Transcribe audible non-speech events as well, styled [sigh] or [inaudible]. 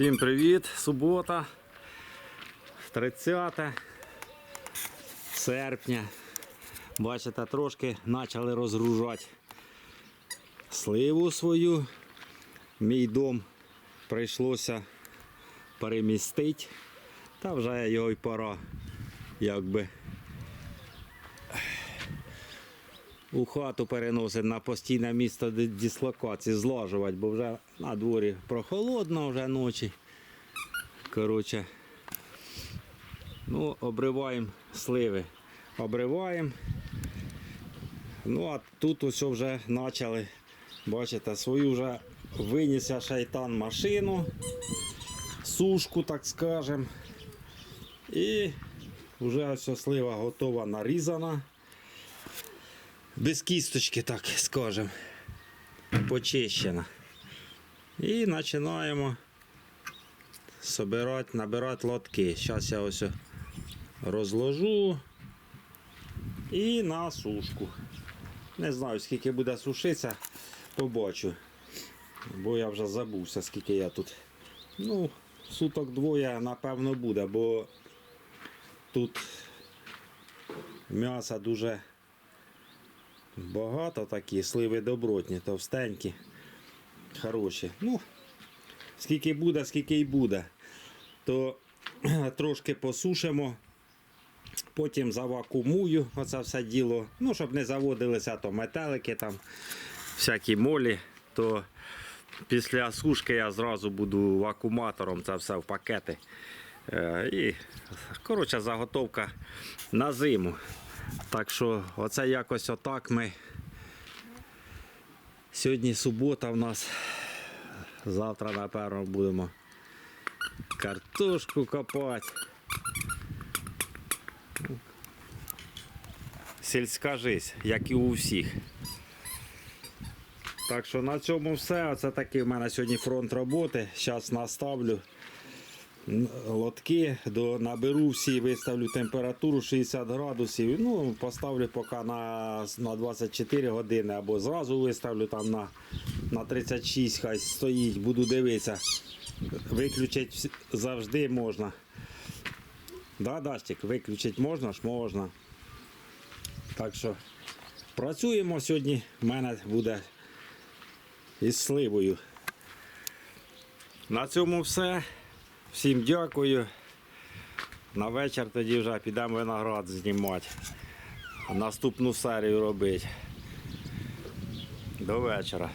Всім привіт! Субота, 30 серпня. Бачите, трошки почали розгружати сливу свою. Мій дом прийшлося перемістити. Та вже його й пора якби у хату переносить на постійне місце дислокації, злажувати, бо вже на дворі прохолодно вже ночі. Коротше, ну, обриваємо сливи. Обриваємо. Ну, а тут ось вже почали, бачите, свою вже винісся шайтан машину, сушку, так скажем. І вже ось слива готова нарізана. Без кісточки, так скажем. Почищена. І починаємо собирати, набирати лотки. Зараз я ось розложу і на сушку. Не знаю, скільки буде сушитися, побачу. Бо я вже забувся, скільки я тут. Ну, суток двоє, напевно, буде, бо тут м'яса дуже багато такі, сливи добротні, товстенькі, хороші. Ну, скільки буде, скільки й буде. То [clears throat] трошки посушимо, потім завакумую оце все діло. Ну, щоб не заводилися то метелики, там, всякі молі, то після сушки я зразу буду вакууматором це все в пакети. Е, І, коротше, заготовка на зиму. Так що оце якось отак ми. Сьогодні субота в нас. Завтра, напевно, будемо картошку копати. Сільська жизнь, як і у всіх. Так що на цьому все. Оце такий в мене сьогодні фронт роботи. Зараз наставлю лотки, до, наберу всі, виставлю температуру 60 градусів. Ну, поставлю поки на, на 24 години або зразу виставлю там на, на 36, хай стоїть, буду дивитися. Виключити завжди можна. Да, Дастик, виключити можна ж можна. Так що працюємо сьогодні. У мене буде із сливою. На цьому все. Всім дякую. На вечір тоді вже підемо виноград знімати. Наступну серію робити. До вечора.